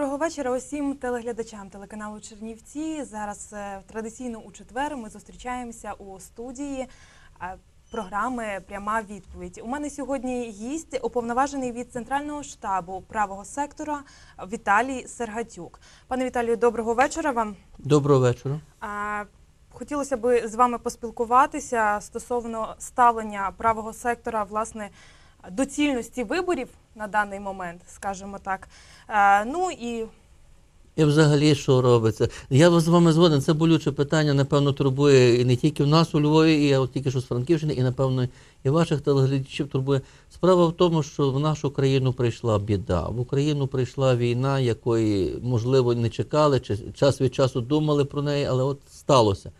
Доброго вечора усім телеглядачам телеканалу Чернівці. Зараз е, традиційно у четвер ми зустрічаємося у студії е, програми Пряма відповідь. У мене сьогодні гість, уповноважений від центрального штабу правого сектора Віталій Сергатюк. Пане Віталію, доброго вечора вам. Доброго вечора. Хотілося б з вами поспілкуватися стосовно ставлення правого сектора, власне, доцільності виборів на даний момент, скажімо так. Ну і І взагалі, що робиться? Я з вами згоден, це болюче питання, напевно, турбує і не тільки в нас у Львові, і я от тільки що з Франківщини, і, напевно, і ваших телеглядачів турбує. Справа в тому, що в нашу країну прийшла біда. В Україну прийшла війна, якої, можливо, не чекали, чи час від часу думали про неї, але от сталося.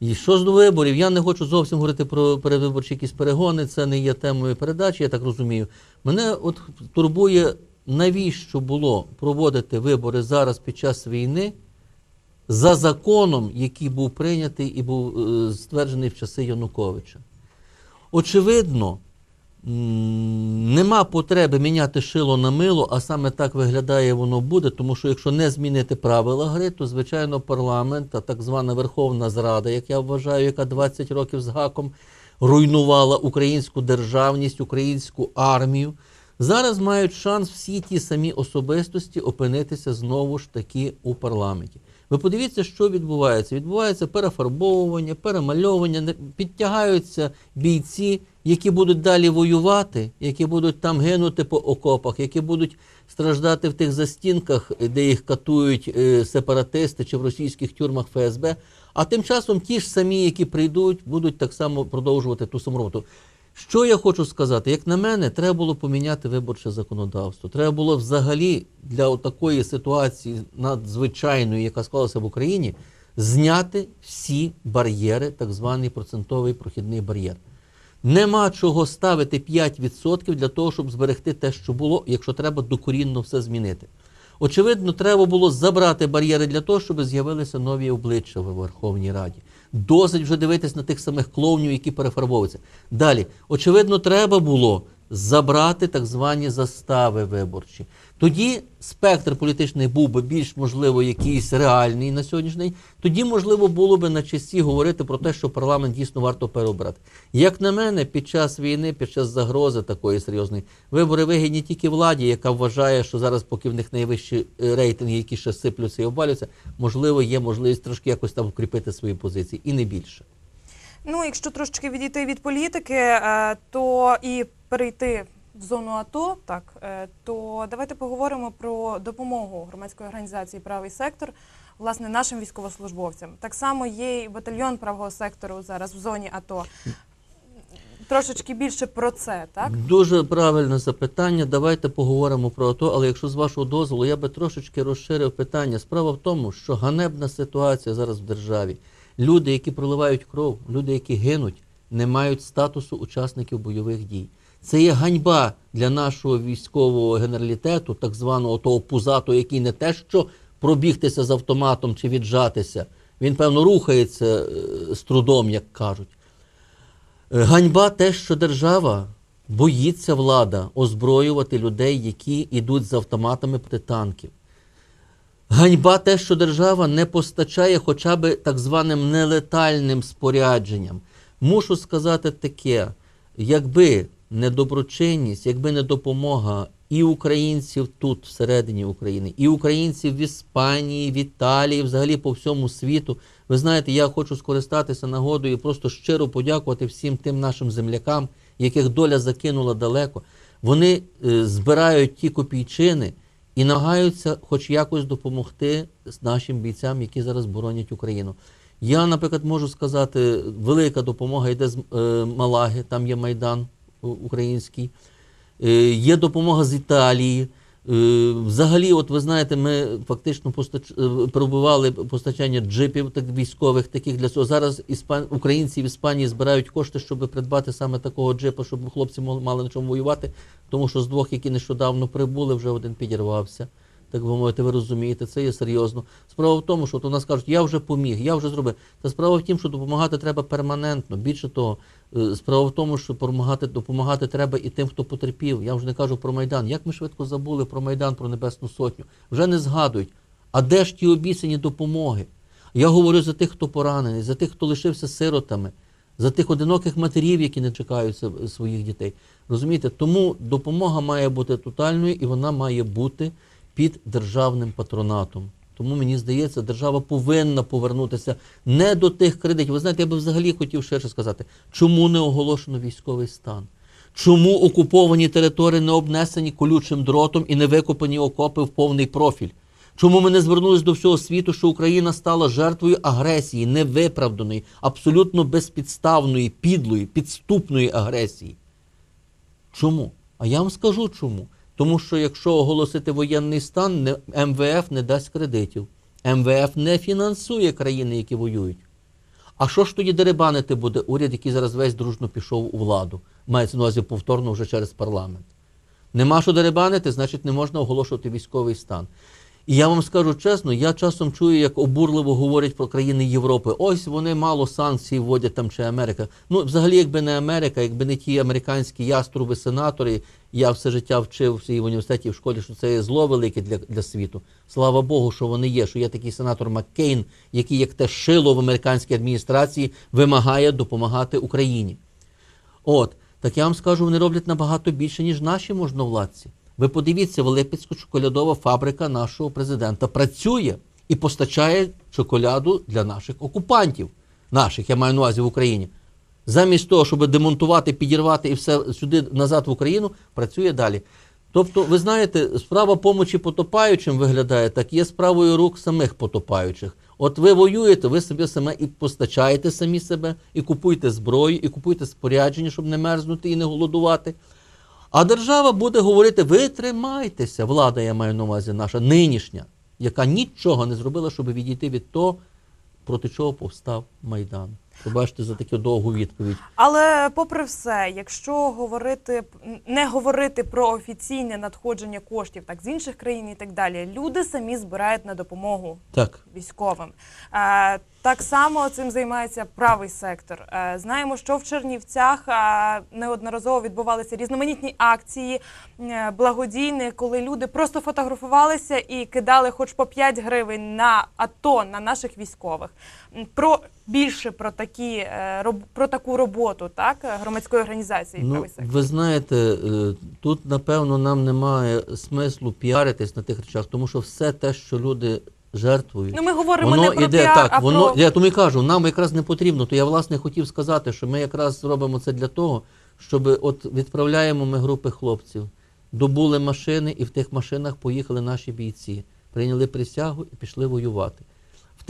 І що з до виборів? Я не хочу зовсім говорити про передвиборчі якісь перегони, це не є темою передачі, я так розумію. Мене от турбує, навіщо було проводити вибори зараз під час війни за законом, який був прийнятий і був е, стверджений в часи Януковича. Очевидно, нема потреби міняти шило на мило, а саме так виглядає воно буде, тому що якщо не змінити правила гри, то звичайно парламент, а так звана Верховна Зрада, як я вважаю, яка 20 років з гаком руйнувала українську державність, українську армію. Зараз мають шанс всі ті самі особистості опинитися знову ж таки у парламенті. Ви подивіться, що відбувається. Відбувається перефарбовування, перемальовування, підтягаються бійці, які будуть далі воювати, які будуть там гинути по окопах, які будуть страждати в тих застінках, де їх катують е, сепаратисти чи в російських тюрмах ФСБ. А тим часом ті ж самі, які прийдуть, будуть так само продовжувати ту саму роботу. Що я хочу сказати? Як на мене, треба було поміняти виборче законодавство. Треба було взагалі для такої ситуації надзвичайної, яка склалася в Україні, зняти всі бар'єри, так званий процентовий прохідний бар'єр. Нема чого ставити 5% для того, щоб зберегти те, що було, якщо треба докорінно все змінити. Очевидно, треба було забрати бар'єри для того, щоб з'явилися нові обличчя в Верховній Раді. Досить вже дивитись на тих самих клоунів, які перефарбовуються. Далі, очевидно, треба було забрати так звані застави виборчі. Тоді спектр політичний був би більш, можливо, якийсь реальний на сьогоднішній день. Тоді, можливо, було би на часі говорити про те, що парламент дійсно варто переобрати. Як на мене, під час війни, під час загрози такої серйозної, вибори вигідні тільки владі, яка вважає, що зараз, поки в них найвищі е, рейтинги, які ще сиплються і обвалюються, можливо, є можливість трошки якось там укріпити свої позиції, і не більше. Ну, якщо трошечки відійти від політики, е, то і перейти в зону АТО, так е, то давайте поговоримо про допомогу громадської організації Правий сектор власне нашим військовослужбовцям. Так само є і батальйон правого сектору зараз в зоні АТО. Трошечки більше про це, так? Дуже правильне запитання. Давайте поговоримо про то, але якщо з вашого дозволу, я би трошечки розширив питання. Справа в тому, що ганебна ситуація зараз в державі. Люди, які проливають кров, люди, які гинуть, не мають статусу учасників бойових дій. Це є ганьба для нашого військового генералітету, так званого того пузату, який не те, що пробігтися з автоматом чи віджатися. Він, певно, рухається е, з трудом, як кажуть. Е, Ганьба те, що держава боїться влада озброювати людей, які йдуть з автоматами проти танків. Ганьба те, що держава не постачає хоча б так званим нелетальним спорядженням. Мушу сказати таке: якби не доброчинність, якби не допомога і українців тут, всередині України, і українців в Іспанії, в Італії, взагалі по всьому світу. Ви знаєте, я хочу скористатися нагодою і просто щиро подякувати всім тим нашим землякам, яких доля закинула далеко. Вони е, збирають ті копійчини і намагаються хоч якось допомогти нашим бійцям, які зараз боронять Україну. Я, наприклад, можу сказати, велика допомога йде з е, Малаги, там є майдан український. Е, Є допомога з Італії. Е, Взагалі, от ви знаєте, ми фактично постач... е, пробували постачання джипів так, військових таких для цього. Зараз іспан... українці в Іспанії збирають кошти, щоб придбати саме такого джипа, щоб хлопці мали на чому воювати, тому що з двох, які нещодавно прибули, вже один підірвався. Так би мовити, ви розумієте, це є серйозно. Справа в тому, що от у нас кажуть, я вже поміг, я вже зробив. Та справа в тім, що допомагати треба перманентно. Більше того, е, справа в тому, що допомагати, допомагати треба і тим, хто потерпів. Я вже не кажу про Майдан. Як ми швидко забули про Майдан, про Небесну Сотню? Вже не згадують. А де ж ті обіцяні допомоги? Я говорю за тих, хто поранений, за тих, хто лишився сиротами, за тих одиноких матерів, які не чекаються своїх дітей. Розумієте, тому допомога має бути тотальною і вона має бути під державним патронатом. Тому мені здається, держава повинна повернутися не до тих кредитів. Ви знаєте, я би взагалі хотів ширше сказати, чому не оголошено військовий стан? Чому окуповані території не обнесені колючим дротом і не викопані окопи в повний профіль? Чому ми не звернулись до всього світу, що Україна стала жертвою агресії, невиправданої, абсолютно безпідставної, підлої, підступної агресії? Чому? А я вам скажу чому. Тому що якщо оголосити воєнний стан, МВФ не дасть кредитів. МВФ не фінансує країни, які воюють. А що ж тоді деребанити буде уряд, який зараз весь дружно пішов у владу? Мається на увазі повторно вже через парламент. Нема що деребанити, значить не можна оголошувати військовий стан. І я вам скажу чесно, я часом чую, як обурливо говорять про країни Європи. Ось вони мало санкцій вводять там чи Америка. Ну, взагалі, якби не Америка, якби не ті американські яструби, сенатори, я все життя вчився і в університеті, в школі, що це є зло велике для, для світу. Слава Богу, що вони є, що є такий сенатор Маккейн, який, як те шило в американській адміністрації, вимагає допомагати Україні. От, так я вам скажу, вони роблять набагато більше, ніж наші можновладці. Ви подивіться, Велипецька шоколядова фабрика нашого президента працює і постачає шоколяду для наших окупантів, наших, я маю на увазі в Україні. Замість того, щоб демонтувати, підірвати і все сюди назад в Україну, працює далі. Тобто, ви знаєте, справа помочі потопаючим виглядає так, є справою рук самих потопаючих. От ви воюєте, ви собі саме і постачаєте самі себе, і купуєте зброю, і купуєте спорядження, щоб не мерзнути і не голодувати. А держава буде говорити: ви тримайтеся, влада, я маю на увазі наша нинішня, яка нічого не зробила, щоб відійти від того, проти чого повстав Майдан. Пробачте за таку довгу відповідь. Але попри все, якщо говорити не говорити про офіційне надходження коштів так з інших країн і так далі, люди самі збирають на допомогу Так. військовим. Е, так само цим займається правий сектор. Е, знаємо, що в Чернівцях е, неодноразово відбувалися різноманітні акції благодійні, коли люди просто фотографувалися і кидали хоч по 5 гривень на АТО на наших військових. Про більше про такі е, роб- про таку роботу, так е, громадської організації Ну, правий сектор. ви знаєте, е, тут напевно нам немає смислу піаритись на тих речах, тому що все те, що люди жертвують, Ну ми говоримо воно не про іде піар, так. а воно про я тому і кажу, нам якраз не потрібно. То я власне хотів сказати, що ми якраз зробимо це для того, щоб от відправляємо ми групи хлопців, добули машини, і в тих машинах поїхали наші бійці, прийняли присягу і пішли воювати.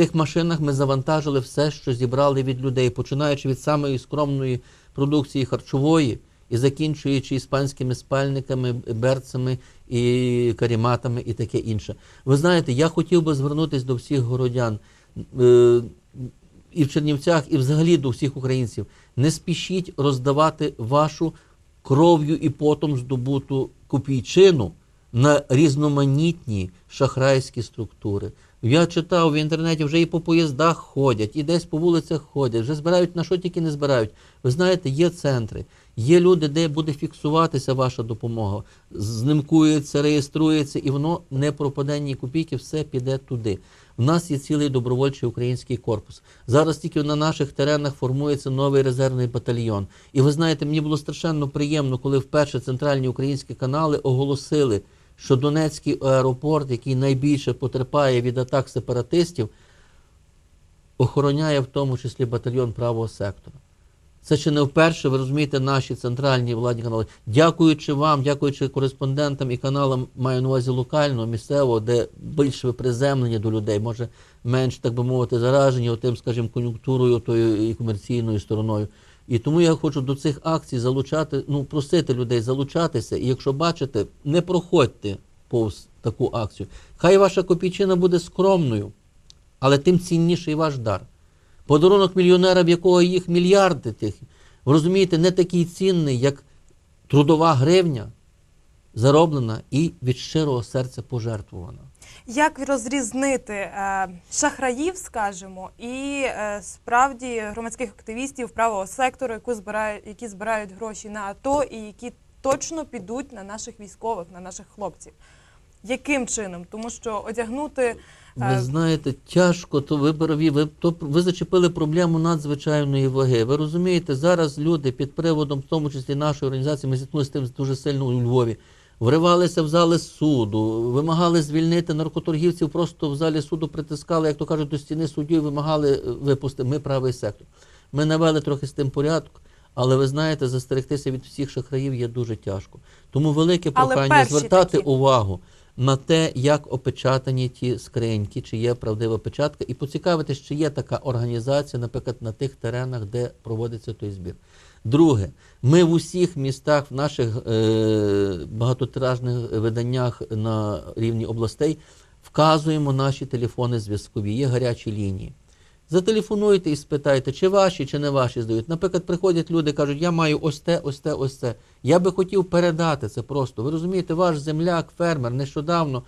Тих машинах ми завантажили все, що зібрали від людей, починаючи від самої скромної продукції харчової і закінчуючи іспанськими спальниками, берцями і каріматами і таке інше. Ви знаєте, я хотів би звернутися до всіх городян е, і в Чернівцях, і взагалі до всіх українців. Не спішіть роздавати вашу кров'ю і потом здобуту копійчину на різноманітні шахрайські структури. Я читав в інтернеті, вже і по поїздах ходять, і десь по вулицях ходять, вже збирають на що тільки не збирають. Ви знаєте, є центри, є люди, де буде фіксуватися ваша допомога, знимкується, реєструється, і воно не пропаде ні копійки, все піде туди. У нас є цілий добровольчий український корпус. Зараз тільки на наших теренах формується новий резервний батальйон. І ви знаєте, мені було страшенно приємно, коли вперше центральні українські канали оголосили, що Донецький аеропорт, який найбільше потерпає від атак сепаратистів, охороняє в тому числі батальйон правого сектора. Це ще не вперше, ви розумієте, наші центральні владні канали. Дякуючи вам, дякуючи кореспондентам і каналам, маю на увазі локального, місцевого, де більш ви до людей, може менш, так би мовити, заражені отим, скажімо, кон'юнктурою тою і комерційною стороною. І тому я хочу до цих акцій залучати, ну, просити людей залучатися. І якщо бачите, не проходьте повз таку акцію. Хай ваша копійчина буде скромною, але тим цінніший ваш дар. Подарунок мільйонера, в якого їх мільярди тих, ви розумієте, не такий цінний, як трудова гривня, зароблена і від щирого серця пожертвувана. Як розрізнити е, шахраїв, скажімо, і е, справді громадських активістів правого сектору, яку збирають, які збирають гроші на АТО і які точно підуть на наших військових, на наших хлопців? Яким чином? Тому що одягнути Ви Е, знаєте, тяжко, то ви ви, то, ви зачепили проблему надзвичайної ваги. Ви розумієте, зараз люди під приводом, в тому числі нашої організації, ми зіткнулися з тим дуже сильно у Львові, вривалися в зали суду, вимагали звільнити наркоторгівців, просто в залі суду притискали, як то кажуть, до стіни суддю і вимагали е, випустити. Ми правий сектор. Ми навели трохи з тим порядок. Але ви знаєте, застерегтися від всіх шахраїв є дуже тяжко. Тому велике прохання звертати такі. увагу на те, як опечатані ті скриньки, чи є правдива печатка, і поцікавитись, чи є така організація, наприклад, на тих теренах, де проводиться той збір. Друге, ми в усіх містах, в наших е, багатотиражних виданнях на рівні областей вказуємо наші телефони зв'язкові, є гарячі лінії. Зателефонуйте і спитайте, чи ваші, чи не ваші здають. Наприклад, приходять люди, кажуть, я маю ось те, ось те, ось це. Я би хотів передати це просто. Ви розумієте, ваш земляк, фермер, нещодавно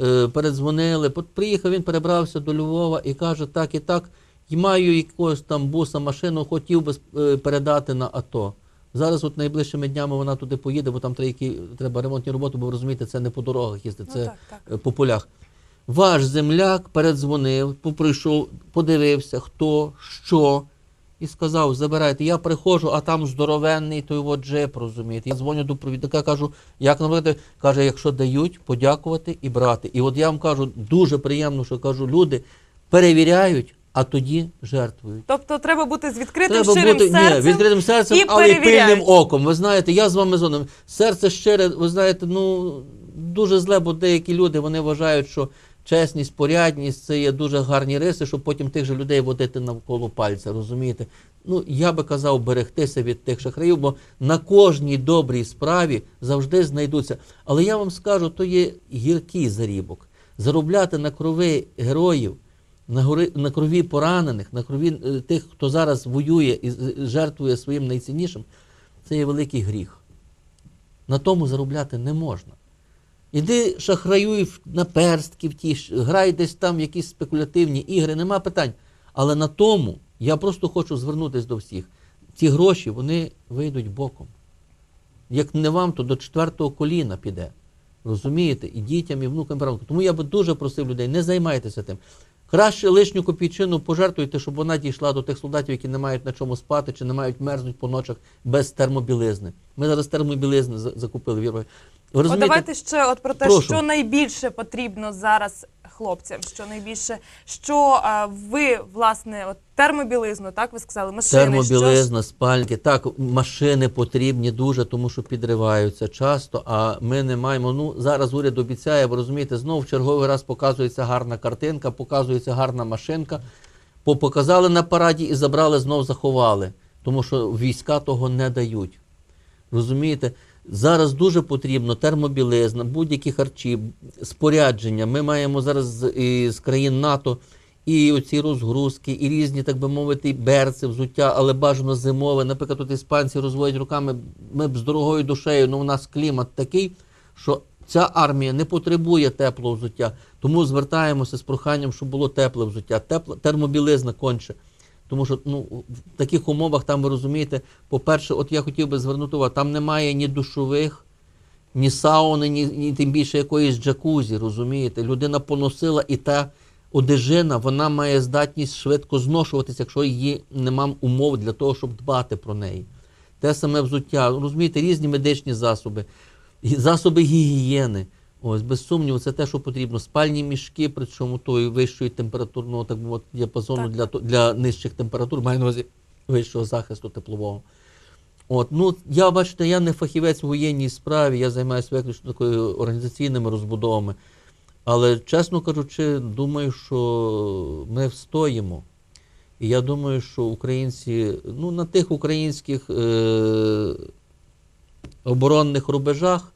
е, передзвонили, приїхав, він перебрався до Львова і каже, так і так, і маю якогось там буса, машину, хотів би е, передати на АТО. Зараз от найближчими днями вона туди поїде, бо там треба, які, треба ремонтні роботи, бо ви розумієте, це не по дорогах їздить, Ну, це так, так. е, по полях. Ваш земляк передзвонив, поприйшов, подивився, хто, що, і сказав: забирайте. Я приходжу, а там здоровенний той от джип, розумієте. Я дзвоню до провідника, кажу, як наприклад, каже, якщо дають, подякувати і брати. І от я вам кажу, дуже приємно, що кажу, люди перевіряють, а тоді жертвують. Тобто треба бути з відкритим Треба щирим бути серцем. ні, відкритим серцем, і але й пильним оком. Ви знаєте, я з вами згодом. Серце щире, ви знаєте, ну дуже зле, бо деякі люди вони вважають, що чесність, порядність це є дуже гарні риси, щоб потім тих же людей водити навколо пальця. Розумієте? Ну я би казав берегтися від тих шахраїв, бо на кожній добрій справі завжди знайдуться. Але я вам скажу, то є гіркий зарібок. Заробляти на крови героїв на, гори, на крові поранених, на крові е, тих, хто зараз воює і жертвує своїм найціннішим, це є великий гріх. На тому заробляти не можна. Іди шахраюй на перстки, в ті, грай десь там в якісь спекулятивні ігри, нема питань. Але на тому я просто хочу звернутися до всіх. Ці гроші вони вийдуть боком. Як не вам, то до четвертого коліна піде. Розумієте? І дітям, і внукам, і правнукам. Тому я би дуже просив людей, не займайтеся тим. Краще лишню копійчину пожертвуйте, щоб вона дійшла до тих солдатів, які не мають на чому спати, чи не мають мерзнуть по ночах без термобілизни. Ми зараз термобілизни закупили вірою. От давайте ще от про те, Прошу. що найбільше потрібно зараз хлопцям, що найбільше, що а, ви, власне, от термобілизну, так ви сказали, машини, що Термобілизна, спальники. Так, машини потрібні дуже, тому що підриваються часто, а ми не маємо. Ну, зараз уряд обіцяє, ви розумієте, знову в черговий раз показується гарна картинка, показується гарна машинка. Показали на параді і забрали, знов заховали, тому що війська того не дають. Розумієте? Зараз дуже потрібно термобілизна, будь-які харчі, спорядження. Ми маємо зараз з країн НАТО і оці розгрузки, і різні, так би мовити, берці, взуття, але бажано зимове. Наприклад, тут іспанці розводять руками, ми б з дорогою душею, але у нас клімат такий, що ця армія не потребує теплого взуття. Тому звертаємося з проханням, щоб було тепле взуття, тепла, термобілизна конче. Тому що ну, в таких умовах там ви розумієте, по-перше, от я хотів би звернути увагу, там немає ні душових, ні сауни, ні, ні тим більше якоїсь джакузі, розумієте? Людина поносила і та одежина, вона має здатність швидко зношуватися, якщо її нема умов для того, щоб дбати про неї. Те саме взуття, розумієте, різні медичні засоби, засоби гігієни. Ось, без сумніву, це те, що потрібно. Спальні мішки, причому тої вищої температурного так би мовити, діапазону Так. для, для нижчих температур, маю на увазі вищого захисту теплового. От, ну, я бачите, я не фахівець у воєнній справі, я займаюся виключно такою організаційними розбудовами. Але, чесно кажучи, думаю, що ми встоїмо. І я думаю, що українці, ну, на тих українських е- оборонних рубежах,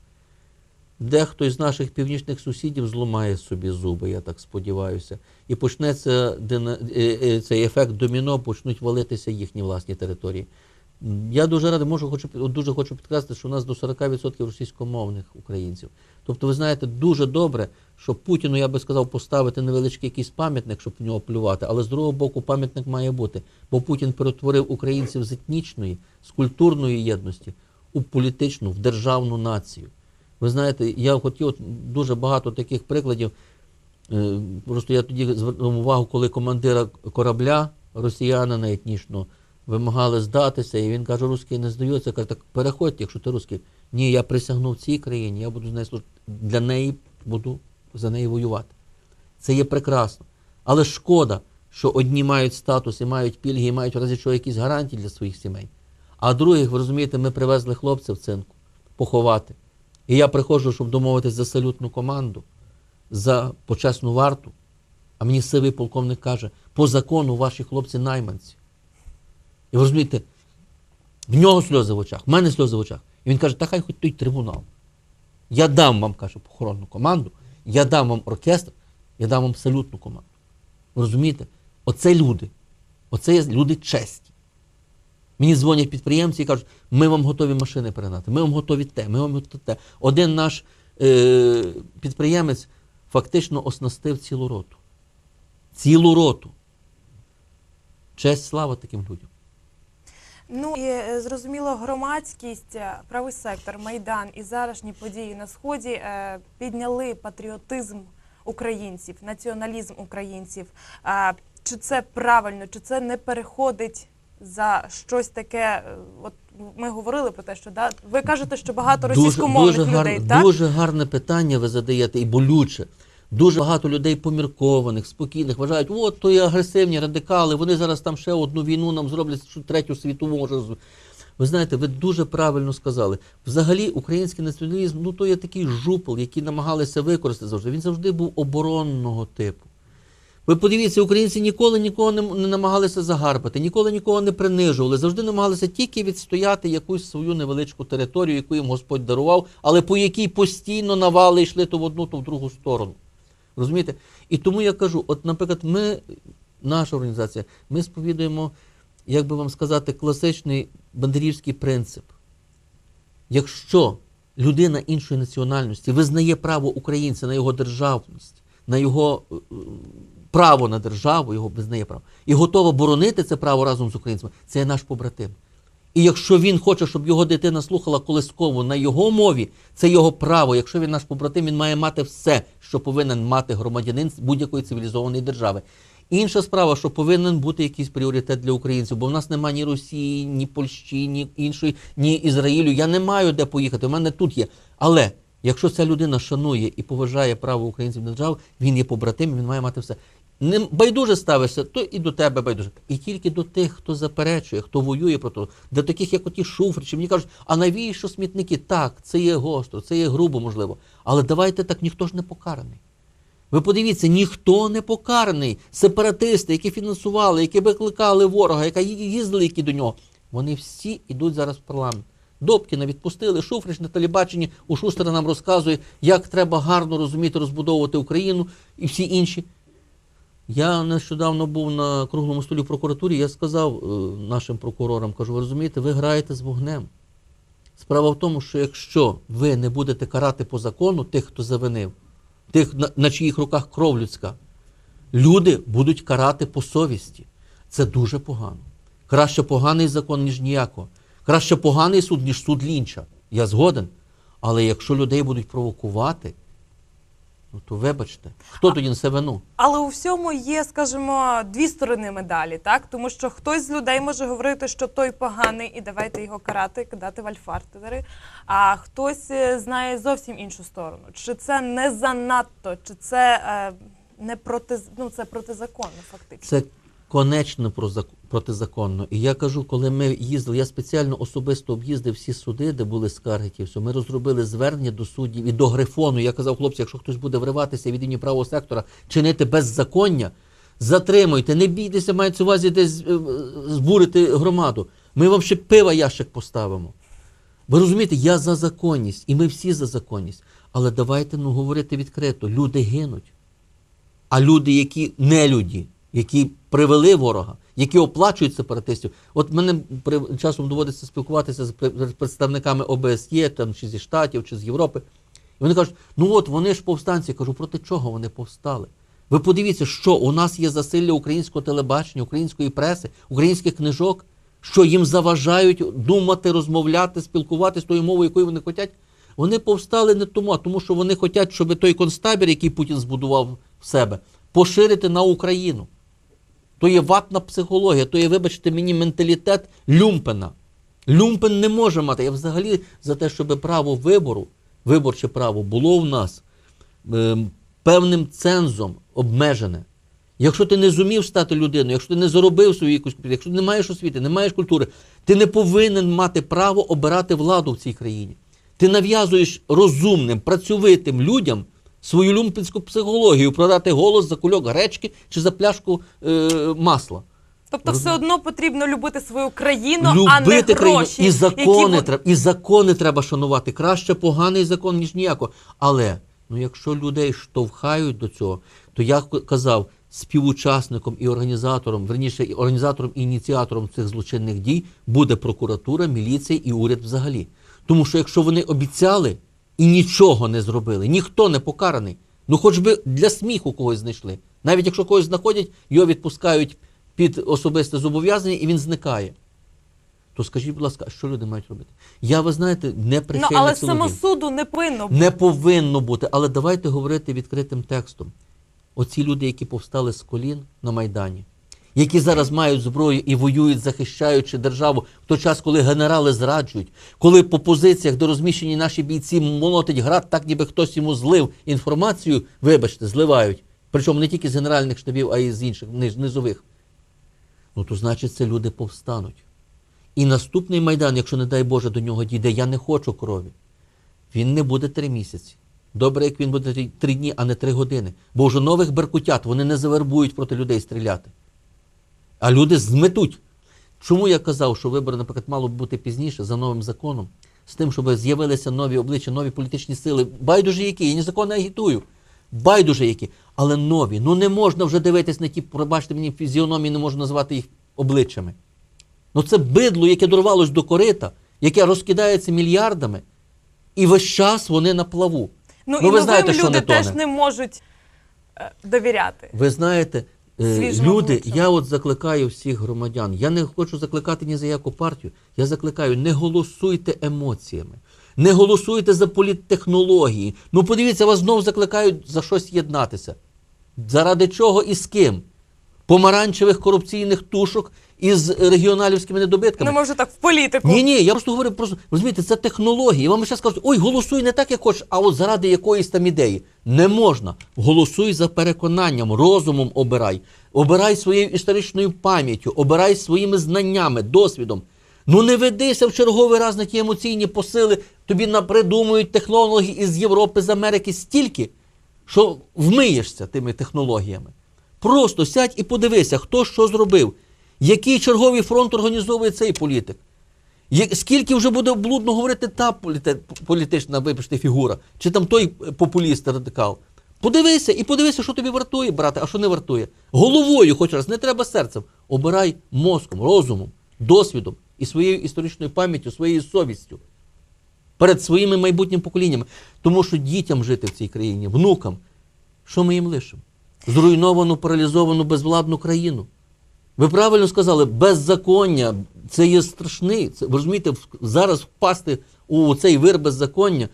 дехто із наших північних сусідів зламає собі зуби, я так сподіваюся. І почнеться е- е, цей ефект доміно, почнуть валитися їхні власні території. Я дуже радий, можу хочу дуже хочу підкреслити, що у нас до 40% російськомовних українців. Тобто, ви знаєте, дуже добре, що Путіну, я би сказав, поставити невеличкий якийсь пам'ятник, щоб в нього плювати, але з другого боку, пам'ятник має бути. Бо Путін перетворив українців з етнічної, з культурної єдності у політичну, в державну націю. Ви знаєте, я хотів от дуже багато таких прикладів. Е, Просто я тоді звернув увагу, коли командира корабля росіянина етнічного вимагали здатися, і він каже, русський не здаються. Каже, так переходьте, якщо ти русський. Ні, я присягнув цій країні, я буду з нею служити. Для неї буду за неї воювати. Це є прекрасно. Але шкода, що одні мають статус і мають пільги, і мають в разі чого якісь гарантії для своїх сімей. А других, ви розумієте, ми привезли хлопця в цинку поховати. І я приходжу, щоб домовитись за салютну команду, за почесну варту. А мені сивий полковник каже, по закону ваші хлопці найманці. І ви розумієте, в нього сльози в очах, в мене сльози в очах. І він каже, та хай хоч той трибунал. Я дам вам, каже, похоронну команду, я дам вам оркестр, я дам вам салютну команду. Ви розумієте? Оце люди. Оце є люди честі. Мені дзвонять підприємці і кажуть, ми вам готові машини передати, ми вам готові те, ми вам готові те. Один наш е, підприємець фактично оснастив цілу роту. Цілу роту. Честь, слава таким людям. Ну і е, зрозуміло, громадськість, е, правий сектор, майдан і зарашні події на сході е, підняли патріотизм українців, націоналізм українців. Чи це правильно, чи це не переходить за щось таке? От ми говорили про те, що да, ви кажете, що багато російськомовних дуже, людей, гарне, так? дуже гарне питання ви задаєте і болюче. Дуже багато людей поміркованих, спокійних, вважають, от то є агресивні радикали, вони зараз там ще одну війну нам зроблять, що третю світову може. Ви знаєте, ви дуже правильно сказали. Взагалі, український націоналізм, ну то є такий жупол, який намагалися використати завжди. Він завжди був оборонного типу. Ви подивіться, українці ніколи нікого не, не намагалися загарбати, ніколи нікого не принижували, завжди намагалися тільки відстояти якусь свою невеличку територію, яку їм Господь дарував, але по якій постійно навали йшли то в одну, то в другу сторону. Розумієте? І тому я кажу: от, наприклад, ми, наша організація, ми сповідуємо, як би вам сказати, класичний бандерівський принцип. Якщо людина іншої національності визнає право українця на його державність, на його е, право на державу, його визнає право, і готова боронити це право разом з українцями, це є наш побратим. І якщо він хоче, щоб його дитина слухала колискову на його мові, це його право. Якщо він наш побратим, він має мати все, що повинен мати громадянин будь-якої цивілізованої держави. Інша справа, що повинен бути якийсь пріоритет для українців, бо в нас немає ні Росії, ні Польщі, ні іншої, ні Ізраїлю. Я не маю де поїхати. У мене тут є. Але якщо ця людина шанує і поважає право українців на державу, він є побратим, він має мати все. Не байдуже ставишся, то і до тебе байдуже. І тільки до тих, хто заперечує, хто воює проти, до таких, як оті шуфричі, мені кажуть, а навіщо смітники? Так, це є гостро, це є грубо, можливо. Але давайте так, ніхто ж не покараний. Ви подивіться, ніхто не покараний. Сепаратисти, які фінансували, які викликали ворога, які їздили які до нього, вони всі йдуть зараз в парламент. Добкіна відпустили, Шуфрич на телебаченні у Шустера нам розказує, як треба гарно розуміти, розбудовувати Україну і всі інші. Я нещодавно був на круглому столі в прокуратурі, я сказав е, нашим прокурорам, кажу, ви розумієте, ви граєте з вогнем. Справа в тому, що якщо ви не будете карати по закону тих, хто завинив, тих, на, на чиїх руках кров людська, люди будуть карати по совісті. Це дуже погано. Краще поганий закон, ніж ніякого. Краще поганий суд, ніж суд лінча. Я згоден. Але якщо людей будуть провокувати, то вибачте, хто тоді несе вину? Але у всьому є, скажімо, дві сторони медалі, так тому що хтось з людей може говорити, що той поганий, і давайте його карати, кидати в альфартери. А хтось е, знає зовсім іншу сторону. Чи це не занадто, чи це е, не проти ну, це протизаконно, фактично. Це конечно прозак- протизаконно. І я кажу, коли ми їздили, я спеціально особисто об'їздив всі суди, де були скарги, ті все. Ми розробили звернення до суддів і до грифону. Я казав, хлопці, якщо хтось буде вриватися від імені правого сектора, чинити беззаконня, затримуйте, не бійтеся, мається увазі десь е, збурити громаду. Ми вам ще пива ящик поставимо. Ви розумієте, я за законність, і ми всі за законність. Але давайте ну, говорити відкрито: люди гинуть. А люди, які не люди, які привели ворога, які оплачують сепаратистів. От мене при часом доводиться спілкуватися з представниками ОБСЄ, там чи зі Штатів, чи з Європи. І вони кажуть, ну от вони ж повстанці. Я кажу, проти чого вони повстали? Ви подивіться, що у нас є засилля українського телебачення, української преси, українських книжок, що їм заважають думати, розмовляти, спілкуватися тою мовою, якою вони хочуть. Вони повстали не тому, а тому, що вони хочуть, щоб той концтабір, який Путін збудував в себе, поширити на Україну. То є ватна психологія, то є, вибачте мені, менталітет люмпена. Люмпен не може мати. Я взагалі за те, щоб право вибору, виборче право було в нас ем, певним цензом обмежене. Якщо ти не зумів стати людиною, якщо ти не заробив свою якусь, якщо ти не маєш освіти, не маєш культури, ти не повинен мати право обирати владу в цій країні. Ти нав'язуєш розумним, працьовитим людям свою люмпінську психологію, продати голос за кульок гречки чи за пляшку е, масла. Тобто, все одно потрібно любити свою країну, Любити а не країну. гроші. І закони, які... треба, і закони треба шанувати. Краще поганий закон, ніж ніякого. Але ну, якщо людей штовхають до цього, то я казав співучасником і організатором, верніше, організатором і ініціатором цих злочинних дій буде прокуратура, міліція і уряд взагалі. Тому що якщо вони обіцяли і нічого не зробили, ніхто не покараний, ну хоч би для сміху когось знайшли. Навіть якщо когось знаходять, його відпускають під особисте зобов'язання і він зникає. То скажіть, будь ласка, що люди мають робити? Я, ви знаєте, не Ну, але силовиків. самосуду не повинно бути. Не повинно бути, але давайте говорити відкритим текстом. Оці люди, які повстали з колін на Майдані, які зараз мають зброю і воюють, захищаючи державу в той час, коли генерали зраджують, коли по позиціях, де розміщені наші бійці, молотить град, так ніби хтось йому злив інформацію, вибачте, зливають. Причому не тільки з генеральних штабів, а й з інших низових. Ну, то значить, це люди повстануть. І наступний майдан, якщо не дай Боже до нього дійде, я не хочу крові. Він не буде три місяці. Добре, як він буде три- дні, а не три години. Бо вже нових беркутят вони не завербують проти людей стріляти. А люди зметуть. Чому я казав, що вибори, наприклад, мало б бути пізніше за новим законом, з тим, щоб з'явилися нові обличчя, нові політичні сили. Байдуже які, я ні закон не агітую. Байдуже які, але нові. Ну не можна вже дивитись на ті, пробачте мені, фізіономії, не можу назвати їх обличчями. Ну це бидло, яке дорвалось до корита, яке розкидається мільярдами, і весь час вони на плаву. Ну, Ну, і ви новим знаєте, що люди не тоне. теж не можуть е, довіряти. Ви знаєте, е, люди, я от закликаю всіх громадян. Я не хочу закликати ні за яку партію. Я закликаю, не голосуйте емоціями, не голосуйте за політтехнології. Ну подивіться, вас знову закликають за щось єднатися. Заради чого і з ким? Помаранчевих корупційних тушок із регіоналівськими недобитками. Ну, може так, в політику. Ні, ні, я просто говорю просто, розумієте, це технології. Вам ще скажуть, ой, голосуй не так, як хочеш, а от заради якоїсь там ідеї. Не можна. Голосуй за переконанням, розумом обирай. Обирай своєю історичною пам'яттю, обирай своїми знаннями, досвідом. Ну не ведися в черговий раз на ті емоційні посили, тобі напридумують технології із Європи, з Америки стільки, що вмиєшся тими технологіями. Просто сядь і подивися, хто що зробив, який черговий фронт організовує цей політик. Скільки вже буде блудно говорити та політична, вибачте, фігура, чи там той е, популіст радикал. Подивися і подивися, що тобі вартує, брате, а що не вартує. Головою, хоч раз, не треба серцем. Обирай мозком, розумом, досвідом і своєю історичною пам'яттю, своєю совістю перед своїми майбутніми поколіннями. Тому що дітям жити в цій країні, внукам, що ми їм лишимо? Зруйновану, паралізовану, безвладну країну. Ви правильно сказали, беззаконня це є страшний. Це, ви розумієте, зараз впасти у цей вир беззаконня,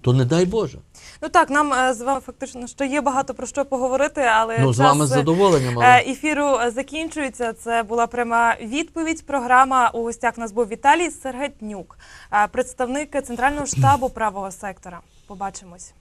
то не дай Боже. Ну так, нам е, з вами фактично ще є багато про що поговорити, але Ну, з час вами з задоволенням. Але... е, ефіру е, закінчується. Це була пряма відповідь. Програма у гостях в нас був Віталій Сергетнюк, представник центрального штабу правого сектора. Побачимось.